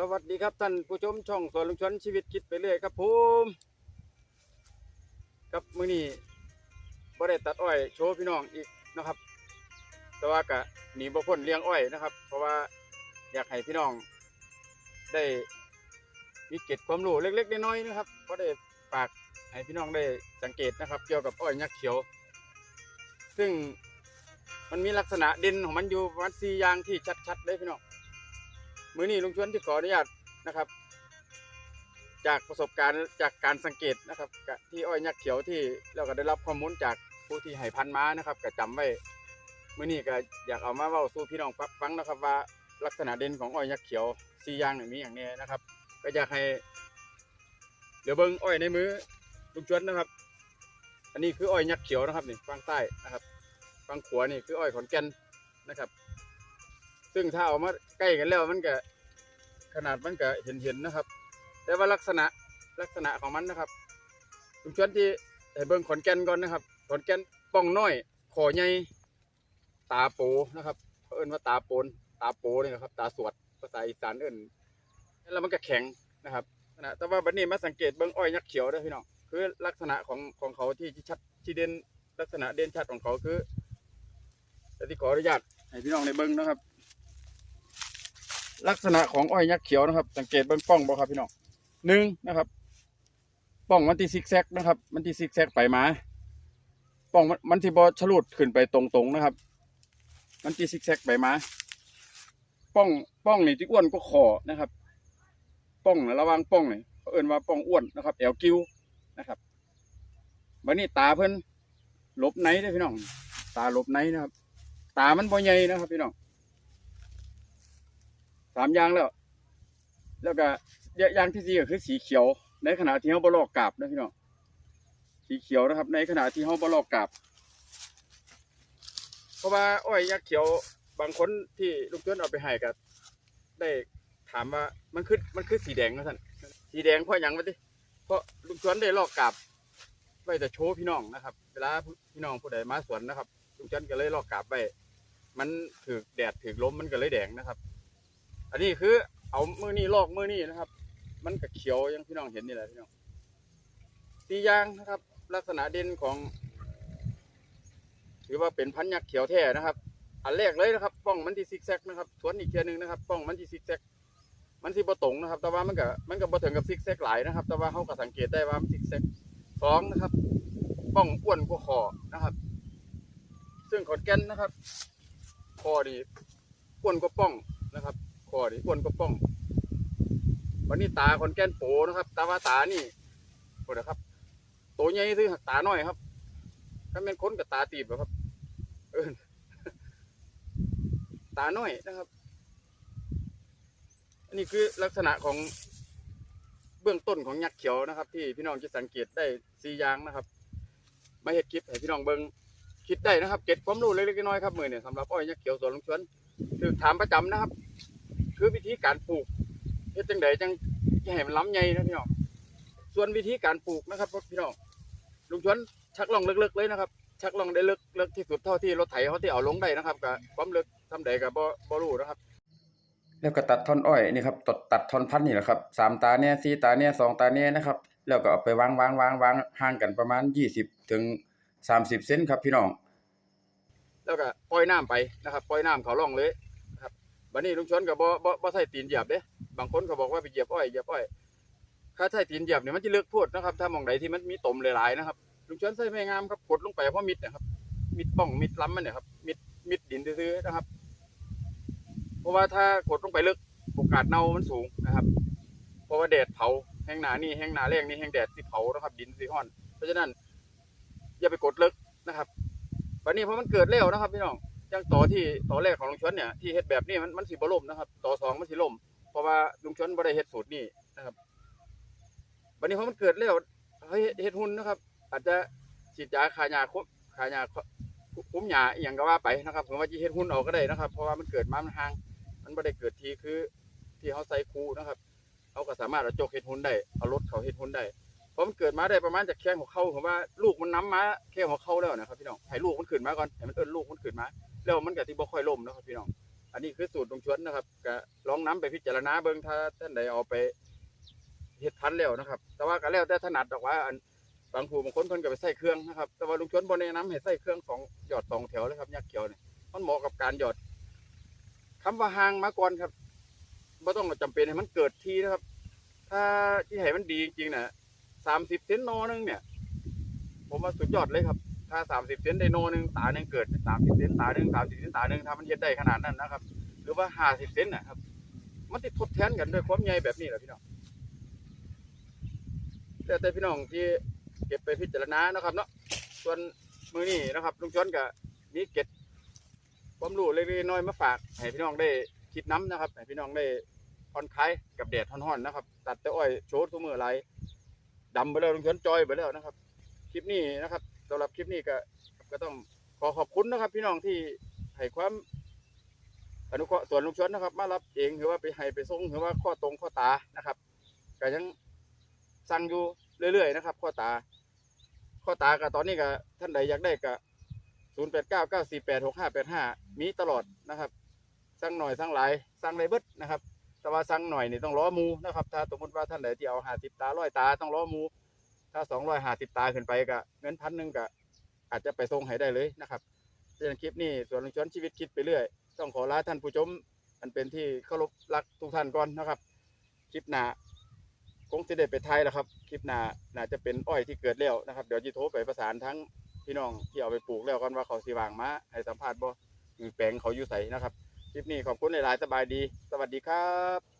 สวัสดีครับท่านผู้ชมช่องสวนลุงชวนชีวิตคิดไปเรื่อยครับผมครับมื้อนี้บ่ได้ตัดอ้อยโชว์พี่น้องอีกนะครับ แต่ว่ากะหนีบ่พ้นเลี้ยงอ้อยนะครับ เพราะว่าอยากให้พี่น้อง ได้มีเกร็ดความรู้เล็ก ๆ น้อยๆนะครับก็ได้ฝากให้พี่น้องได้สังเกตนะครับ เกี่ยวกับอ้อยยักษ์เขียว ซึ่งมันมีลักษณะเด่นของมันอยู่ประมาณสี่อย่างที่ชัดๆเลยพี่น้อง มื้อนี้ลุงชวนที่ขออนุญาตนะครับ จากประสบการณ์จากการสังเกตนะครับที่อ้อยยักษ์เขียวที่เราก็ได้รับข้อมูลจากผู้ที่ให้พันธุ์มานะครับก็จำไว้มื้อนี้ก็อยากเอามาเว้าสู่พี่น้องฟังนะครับว่าลักษณะเด่นของอ้อยยักษ์เขียวสี่อย่างนี่มีอย่างนี้นะครับ ก็อยากให้ เดี๋ยวเบิ่งอ้อยในมือลุงชวนนะครับ อันนี้คืออ้อยยักษ์เขียวนะครับนี่ฝั่งใต้นะครับฝั่งขวานี่คืออ้อยขอนแก่นนะครับ ซึ่งถ้าเอามาใกล้กันแล้วมันก็ขนาดมันก็เห็นเห็นๆนะครับ แต่ว่าลักษณะลักษณะของมันนะครับลุงชวนที่ให้เบิ่งขอนแก่นก่อนนะครับ ขอนแก่นป้องน้อยคอใหญ่ตาโปนะครับเขาเอิ้นว่าตาโปนตาโปนี่นะครับ ตาสวดภาษาอีสานเอิ้นแล้วมันก็แข็งนะครับนะแต่ว่าบัดนี้มาสังเกตเบิ่งอ้อยยักษ์เขียวเด้พี่น้องคือลักษณะของของเขาที่ชัดที่เด่นลักษณะเด่นชัดของเขาคือแต่ที่ขออนุญาตให้พี่น้องในเบิ่งนะครับ ลักษณะของอ้อยยักษ์เขียวนะครับ สังเกตเบื้องป้องบ่ครับพี่น้องหนึ่งนะครับป้องมันที่ซิกแซกนะครับ มันที่ซิกแซกไปมาป้องมันที่บอฉลุดขึ้นไปตรงๆนะครับ มันที่ซิกแซกไปมาป้องป้องนี่ที่อ้วนก็คอนะครับ ป้องระวังป้องนี่เขาเอิ้นว่าป้องอ้วนนะครับแอวกิ้วนะครับวันนี้ตาเพิ่นลบในเด้พี่น้อง ตาลบในนะครับ ตามันบ่ใหญ่นะครับพี่น้อง สามอย่างแล้ว แล้วก็อย่างที่สี่ก็คือสีเขียว ในขณะที่เขาบลอกกาบนะพี่น้องสีเขียวนะครับ ในขณะที่เขาบลอกกาบเพราะว่าอ้อยยักษ์เขียวบางคนที่ลูกเตือนเอาไปให้ก็ได้ถามว่ามันคือมันคือสีแดงนะท่านสีแดงเพราะหยังวะดิเพราะลูกชวนได้ลอกกาบไว้แต่โชว์พี่น้องนะครับ เวลาพี่น้องผู้ใดมาสวนนะครับลูกชวนก็เลยลอกกาบไว้มันถือแดดถือลมมันก็เลยแดงนะครับ อันนี้คือ เอามือนี่ลอกมือนี่นะครับ มันก็เขียวอย่างพี่น้องเห็นนี่แหละพี่น้องสียางนะครับ ลักษณะเด่นของ ถือว่าเป็นพันยักษ์เขียวแท้นะครับ อันแรกเลยนะครับป้องมันที่ซิกแซกนะครับสวนอีกเทียนึงนะครับป้องมันที่ซิกแซกมันที่บ่ตรงนะครับ แต่ว่ามันก็มันก็บ่ถึงกับซิกแซกหลายนะครับ แต่ว่าเขาก็สังเกตได้ว่ามันซิกแซกสองนะครับ ป้องอ้วนกว่าคอนะครับ ซึ่งขอนแก่นนะครับคอดีอ้วนกว่าป้องนะครับ อนี่อ้วนก็ป้อง วันนี้ตาคนแก้นโปนะครับตาว่าตานี่โอ้นะครับโตใหญ่ซื้อตาน้อยครับ ถ้าเป็นคนกับตาตีบอะครับ เออตาน้อยนะครับ อันนี้คือลักษณะของเบื้องต้นของยักษ์เขียวนะครับ ที่พี่น้องจะสังเกตได้สียางนะครับ มาเห็ดคลิปให้พี่น้องเบิ้งคิดได้นะครับ เก็บความรู้เล็กๆน้อยๆครับมือเนี่ยสำหรับอ้อยยักษ์เขียวสวนลุงชวนคือถามประจำนะครับ คือวิธีการปลูกเฮ็ดจังไดจังจะให้มันล้ำใหญ่นะพี่น้องส่วนวิธีการปลูกนะครับพี่น้องลุงชวนชักลองเลิกๆเลยนะครับ ชักลองได้เลิกเลิกที่สุดเท่าที่รถไถเขาที่เอาลงได้นะครับกับความเลิกทำใดกับบ่บ่รู้นะครับ แล้วก็ตัดท่อนอ้อยนี่ครับตัดตัดท่อนพันธุ์นี่แหละครับสามตาเนี่ยสี่ตาเนี่ยสองตาเนี่ยนะครับ แล้วก็เอาไปวางวางวางวางห่างกันประมาณยี่สิบถึงสามสิบเซนครับพี่น้องแล้วก็ปล่อยน้ำไปนะครับ ปล่อยน้ำเขาล่องเลย บัดนี้ลุงชนก็บ่บ่บ่ใส่ตีนเหยียบเด้บางคนก็บอกว่าไปเหยียบอ้อยเหยียบอ้อยถ้าใส่ตีนเหยียบเนี่ยมันจะเลือกพูดนะครับ ถ้ามองใดที่มันมีตมหลายๆนะครับลุงชนใส่ไม่งามครับกดลงไปเพราะมิดนะครับ มิดป้องมิดล้ำมันเนี่ยครับมิดมิดดินซื่อนะครับ เพราะว่าถ้ากดลงไปลึกโอกาสเน่ามันสูงนะครับ เพราะว่าแดดเผาแห้งหนานี่แห้งหนาแรงนี่แห้งแดดที่เผานะครับ ดินสีห้อน เพราะฉะนั้นอย่าไปกดลึกนะครับบัดนี้เพราะมันเกิดแล้วนะครับพี่น้อง อย่างต่อที่ต่อแรกของลุงชวนเนี่ยที่เฮ็ดแบบนี้มันมันสิบ่ล่มนะครับ ต่อสองมันสิล่มเพราะว่าลุงชวนบ่ได้เฮ็ดสูตรนี้นะครับบัดนี้เพรามันเกิดแล้วเฮ้ยเฮ็ดหุ่นนะครับ อาจจะฉีดยาฆ่าหญ้าคุมฆ่าหญ้าคุ้มหญ้าอีหยังก็ว่าไปนะครับผมว่าสิเฮ็ดหุ่นเอาก็ได้นะครับ เพราะว่ามันเกิดมามันห่าง มันบ่ได้เกิดทีคือที่เขาใส่คูนะครับเขาก็สามารถเอาโจกเฮ็ดหุ่นได้เอารถเขาเฮ็ดหุ่นได้เพราะมันเกิดมาได้ประมาณจากแข้งหัวเข่าผมว่าลูกมันน้ำมาแค่หัวเข่าแล้วนะครับพี่น้องให้ลูกมันขึ้นมาก่อนให้มันเอิ้นลูกมันขึ้นมา แล้วมันก็ที่บ่ค่อยล่มนะครับพี่น้อง อันนี้คือสูตรลุงชวนนะครับก็ลองน้ำไปพิจารณาเบิ่งถ้าท่านใดเอาไปเฮ็ดพันแล้วนะครับ แต่ว่าก็แล้วแต่ถนัดดอกว่าอันบางผู้บางคนเพิ่นก็ไปใส่เครื่องนะครับ แต่ว่าลุงชวนบ่แนะนำให้ใส่เครื่องสองหยอดสองแถวเลยครับยักษ์เขียวเนี่ยมันเหมาะกับการหยอดคำว่าห่างมาก่อนครับบ่ต้องจำเป็นให้มันเกิดทีนะครับ ถ้าที่ให้มันดีจริงๆน่ะ30เซนโนนึงเนี่ย ผมว่าสุดยอดเลยครับ ถ้า30เซนไดโนหนึ่งตาหนึ่งเกิด30เซนตาหนึ่ง30เซนตาหนึ่งถ้ามันเฮ็ดได้ขนาดนั้นนะครับ หรือว่า50เซนนะครับ มันติดทดแทนกันด้วยความใหญ่แบบนี้แหละพี่น้องแต่แต่พี่น้องที่เก็บไปพิจารณานะครับเนาะส่วนมือนี้นะครับลุงชวนกับมีเก็บความรู้เล็กๆน้อยมาฝากให้พี่น้องได้คิดน้ำนะครับให้พี่น้องได้ผ่อนคลายกับแดดร้อนๆนะครับ ตัดแต่อ้อยโชว์ทุกมือไรดำไปแล้วลุงชวนจอยไปแล้วนะครับ คลิปนี้นะครับ สำหรับคลิปนี้ก็ก็ต้องขอขอบคุณนะครับ พี่น้องที่ให้ความอนุเคราะห์ส่วนลุงชวนนะครับ มารับเองหรือว่าไปให้ไปส่งหรือว่าข้อตรงข้อตานะครับก็ยังสั่งอยู่เรื่อยๆนะครับ ข้อตา ข้อตาก็ตอนนี้ก็ท่านใดอยากได้ก็ศูนย์แปดเก้าเก้าสี่แปดหกห้าแปดห้ามีตลอดนะครับ สั่งหน่อยสั่งหลายสั่งไรเบิดนะครับ แต่ว่าสั่งหน่อยนี่ต้องล้อมูนะครับ ถ้าสมมติว่าท่านใดที่เอาหาสิบตาร้อยตาต้องล้อมู ถ้าสองร้อยห้าสิบตาขึ้นไปก็เงินพันหนึ่งก็อาจจะไปส่งให้ได้เลยนะครับเรื่องคลิปนี้ส่วนลุงชวนชีวิตคิดไปเรื่อย ต้องขอลาท่านผู้ชมอันเป็นที่เคารพรักทุกท่านก่อนนะครับ คลิปหน้าคงจะได้ไปไทยแล้วครับ คลิปหน้าน่าจะเป็นอ้อยที่เกิดแล้วนะครับ เดี๋ยวจะโทรไปประสานทั้งพี่น้องที่เอาไปปลูกแล้วกันว่าเขาสีวางมาให้สัมภาษณ์บ่มีแปลงเขาอยู่ใสนะครับ คลิปนี้ขอบคุณหลายๆสบายดี สวัสดีครับ